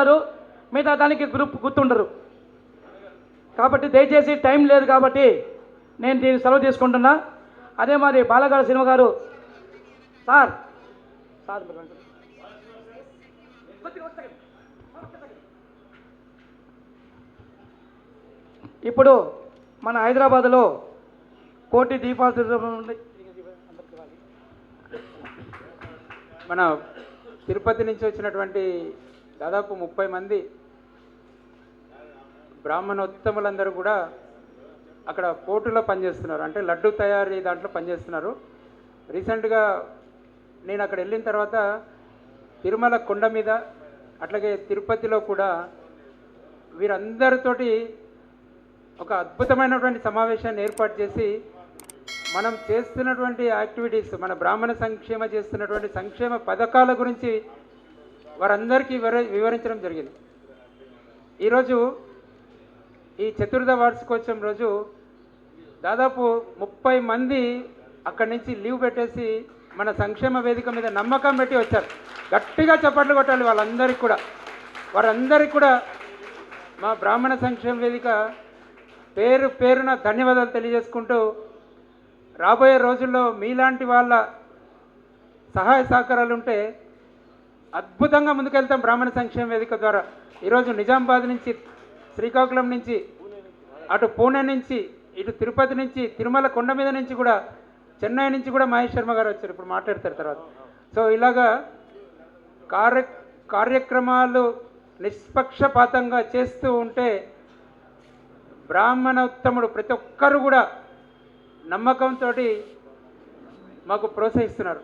గుర్తుంటారు మిగతా దానికి గ్రూప్ గుర్తుండరు. కాబట్టి దయచేసి టైం లేదు కాబట్టి నేను దీన్ని సెలవు తీసుకుంటున్నా. అదే మరి బాలగారు సినిమా గారు సార్ సార్ ఇప్పుడు మన హైదరాబాద్లో కోటి దీపాలు మన తిరుపతి నుంచి వచ్చినటువంటి దాదాపు ముప్పై మంది బ్రాహ్మణోత్తములందరూ కూడా అక్కడ పోటులో పనిచేస్తున్నారు. అంటే లడ్డు తయారీ దాంట్లో పనిచేస్తున్నారు. రీసెంట్గా నేను అక్కడ వెళ్ళిన తర్వాత తిరుమల కొండ మీద అట్లాగే తిరుపతిలో కూడా వీరందరితోటి ఒక అద్భుతమైనటువంటి సమావేశాన్ని ఏర్పాటు చేసి మనం చేస్తున్నటువంటి యాక్టివిటీస్ మన బ్రాహ్మణ సంక్షేమ చేస్తున్నటువంటి సంక్షేమ పథకాల గురించి వారందరికీ వివర వివరించడం జరిగింది. ఈరోజు ఈ చతుర్థ వార్షికోత్సవం రోజు దాదాపు ముప్పై మంది అక్కడి నుంచి లీవ్ పెట్టేసి మన సంక్షేమ వేదిక మీద నమ్మకం పెట్టి వచ్చారు. గట్టిగా చప్పట్లు కొట్టాలి వాళ్ళందరికీ కూడా. వారందరికీ కూడా మా బ్రాహ్మణ సంక్షేమ వేదిక పేరు పేరున ధన్యవాదాలు తెలియజేసుకుంటూ రాబోయే రోజుల్లో మీలాంటి వాళ్ళ సహాయ సహకారాలు ఉంటే అద్భుతంగా ముందుకెళ్తాం బ్రాహ్మణ సంక్షేమ వేదిక ద్వారా. ఈరోజు నిజామాబాద్ నుంచి శ్రీకాకుళం నుంచి అటు పూణే నుంచి ఇటు తిరుపతి నుంచి తిరుమల కొండ మీద నుంచి కూడా చెన్నై నుంచి కూడా మహేష్ శర్మ గారు వచ్చారు. ఇప్పుడు మాట్లాడతారు తర్వాత. సో ఇలాగా కార్య కార్యక్రమాలు నిష్పక్షపాతంగా చేస్తూ ఉంటే బ్రాహ్మణోత్తముడు ప్రతి ఒక్కరు కూడా నమ్మకంతో మాకు ప్రోత్సహిస్తున్నారు.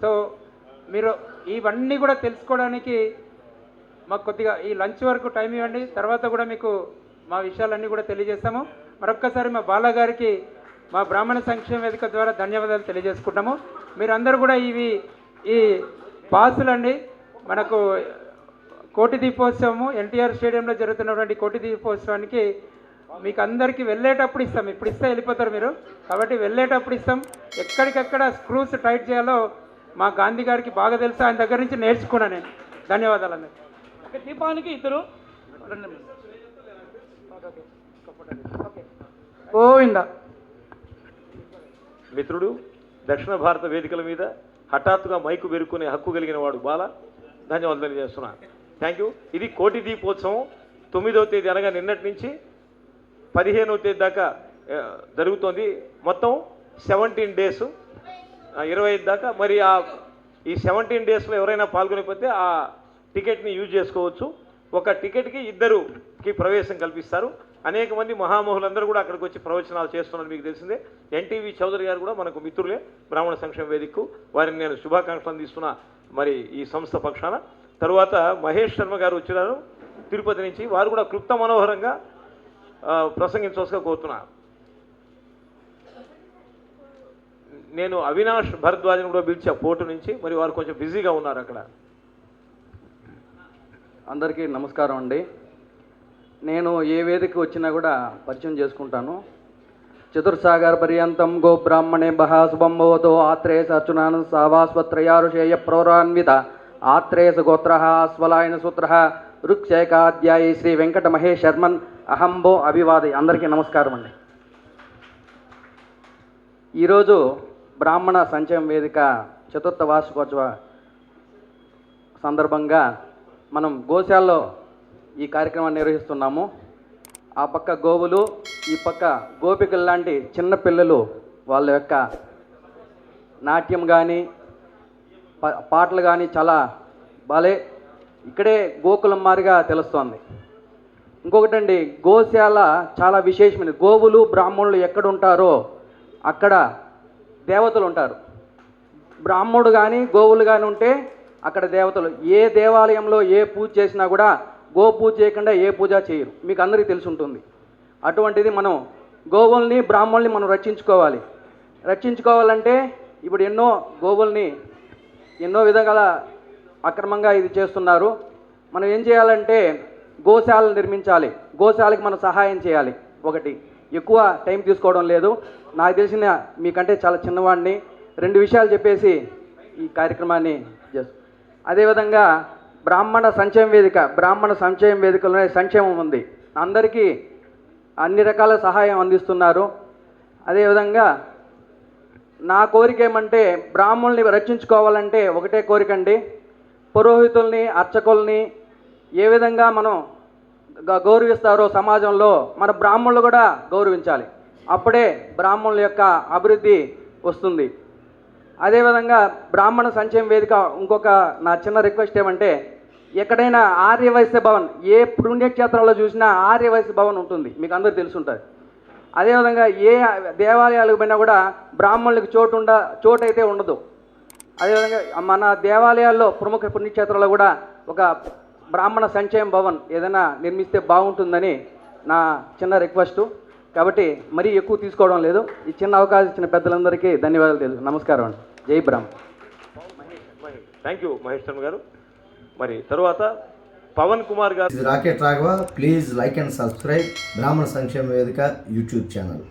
సో మీరు ఇవన్నీ కూడా తెలుసుకోవడానికి మాకు కొద్దిగా ఈ లంచ్ వరకు టైం ఇవ్వండి. తర్వాత కూడా మీకు మా విషయాలన్నీ కూడా తెలియజేస్తాము. మరొక్కసారి మా బాలగారికి మా బ్రాహ్మణ సంక్షేమ వేదిక ద్వారా ధన్యవాదాలు తెలియజేసుకుంటాము మీరందరూ కూడా ఇవి ఈ పాసులండి. మనకు కోటి దీపోత్సవము ఎన్టీఆర్ స్టేడియంలో జరుగుతున్నటువంటి కోటి దీపోత్సవానికి మీకు అందరికీ వెళ్ళేటప్పుడు ఇస్తాం. ఇప్పుడు ఇస్తే వెళ్ళిపోతారు మీరు. కాబట్టి వెళ్ళేటప్పుడు ఇస్తాం. ఎక్కడికెక్కడ స్క్రూస్ టైట్ చేయాలో మా గాంధీ గారికి బాగా తెలుసు ఆయన దగ్గర నుంచి నేర్చుకున్నాను నేను. ధన్యవాదాలు అందరికీ ఒక దీపానికి ఇద్దరు. రెండు నిమిషాలు. ఓకే. గోవిందా. మిత్రుడు దక్షిణ భారత వేదికల మీద హఠాత్తుగా మైకు వెరుక్కునే హక్కు కలిగిన వాడు బాల. ధన్యవాదాలు తెలియజేస్తున్నా థ్యాంక్ యూ ఇది కోటి దీపోత్సవం. తొమ్మిదవ తేదీ అనగా నిన్నటి నుంచి పదిహేనవ తేదీ దాకా జరుగుతోంది. మొత్తం సెవెంటీన్ డేస్ ఇరవై ఐదు దాకా. మరి ఆ ఈ సెవెంటీన్ డేస్లో ఎవరైనా పాల్గొనకపోతే ఆ టికెట్ని యూజ్ చేసుకోవచ్చు. ఒక టికెట్కి ఇద్దరుకి ప్రవేశం కల్పిస్తారు. అనేక మంది మహామహులందరూ కూడా అక్కడికి వచ్చి ప్రవచనాలు చేస్తున్నారు మీకు తెలిసిందే. ఎన్టీవీ చౌదరి గారు కూడా మనకు మిత్రులే బ్రాహ్మణ సంక్షేమ వేదికకు. వారిని నేను శుభాకాంక్షలు అందిస్తున్న మరి ఈ సంస్థ పక్షాన. తరువాత మహేష్ శర్మ గారు వచ్చినారు తిరుపతి నుంచి. వారు కూడా క్లుప్త మనోహరంగా ఆ, ప్రసంగించవలసిగా కోరుతున్నారు. నేను అవినాష్ భరద్వాజ్ని కూడా పిలిచా పోర్టు నుంచి మరి వారు కొంచెం బిజీగా ఉన్నారు అక్కడ. అందరికీ నమస్కారం అండి. నేను ఏ వేదిక వచ్చినా కూడా పరిచయం చేసుకుంటాను. చతుర్సాగర్ పర్యంతం గో బ్రాహ్మణే బహా ఆత్రేయ అర్చునాన సావాస్వత్రయారుషేయ ప్రౌరాన్విత. ఆత్రేయస గోత్ర స్వలాయన సూత్ర. రుక్షేకాధ్యాయ శ్రీ వెంకట మహేష్ శర్మన్ అహంబో అభివాది. అందరికీ నమస్కారం అండి. ఈరోజు బ్రాహ్మణ సంక్షేమ వేదిక చతుర్థ వార్షికోత్సవ సందర్భంగా మనం గోశాలలో ఈ కార్యక్రమాన్ని నిర్వహిస్తున్నాము. ఆ పక్క గోవులు ఈ పక్క గోపికలు లాంటి చిన్న పిల్లలు వాళ్ళ యొక్క నాట్యం కానీ పాటలు కానీ చాలా బాలే ఇక్కడే గోకులం మారిగా తెలుస్తోంది. ఇంకొకటండి గోశాల చాలా విశేషమైనది. గోవులు బ్రాహ్మణులు ఎక్కడ ఉంటారో అక్కడ దేవతలు ఉంటారు. బ్రాహ్మణుడు కానీ గోవులు కానీ ఉంటే అక్కడ దేవతలు. ఏ దేవాలయంలో ఏ పూజ చేసినా కూడా గో పూజ చేయకుండా ఏ పూజ చేయరు. మీకు అందరికీ తెలిసి ఉంటుంది అటువంటిది మనం గోవుల్ని బ్రాహ్మణుల్ని మనం రక్షించుకోవాలి. రక్షించుకోవాలంటే ఇప్పుడు ఎన్నో గోవుల్ని ఎన్నో విధాల అక్రమంగా ఇది చేస్తున్నారు. మనం ఏం చేయాలంటే గోశాలను నిర్మించాలి. గోశాలకి మనం సహాయం చేయాలి. ఒకటి. ఎక్కువ టైం తీసుకోవడం లేదు. నాకు తెలిసిన మీకంటే చాలా చిన్నవాడిని. రెండు విషయాలు చెప్పేసి ఈ కార్యక్రమాన్ని చేస్తాం అదేవిధంగా బ్రాహ్మణ సంక్షేమ వేదిక బ్రాహ్మణ సంక్షేమ వేదికలోనే సంక్షేమం ఉంది. అందరికీ అన్ని రకాల సహాయం అందిస్తున్నారు. అదేవిధంగా నా కోరిక ఏమంటే బ్రాహ్మణుల్ని రక్షించుకోవాలంటే ఒకటే కోరిక అండి. పురోహితుల్ని అర్చకుల్ని ఏ విధంగా మనం గౌరవిస్తారో సమాజంలో మన బ్రాహ్మణులు కూడా గౌరవించాలి. అప్పుడే బ్రాహ్మణుల యొక్క అభివృద్ధి వస్తుంది. అదేవిధంగా బ్రాహ్మణ సంక్షేమ వేదిక ఇంకొక నా చిన్న రిక్వెస్ట్ ఏమంటే ఎక్కడైనా ఆర్యవైశ్య భవన్ ఏ పుణ్యక్షేత్రంలో చూసినా ఆర్యవైశ్య భవన్ ఉంటుంది. మీకు అందరూ తెలుసుంటుంది అదేవిధంగా ఏ దేవాలయాలకు పోయినా కూడా బ్రాహ్మణులకు చోటు ఉండ చోటు అయితే ఉండదు. అదేవిధంగా మన దేవాలయాల్లో ప్రముఖ పుణ్యక్షేత్రాల్లో కూడా ఒక బ్రాహ్మణ సంక్షేమ భవన్ ఏదైనా నిర్మిస్తే బాగుంటుందని నా చిన్న రిక్వెస్ట్. కాబట్టి మరీ ఎక్కువ తీసుకోవడం లేదు. ఈ చిన్న అవకాశం ఇచ్చిన పెద్దలందరికీ ధన్యవాదాలు తెలుసు. నమస్కారం అండి. జై Brahman. Thank you Mahesh Sharma garu. మరి తరువాత Pavan Kumar garu. Rocket Raghava. Please like and subscribe బ్రాహ్మణ సంక్షేమ వేదిక యూట్యూబ్ ఛానల్.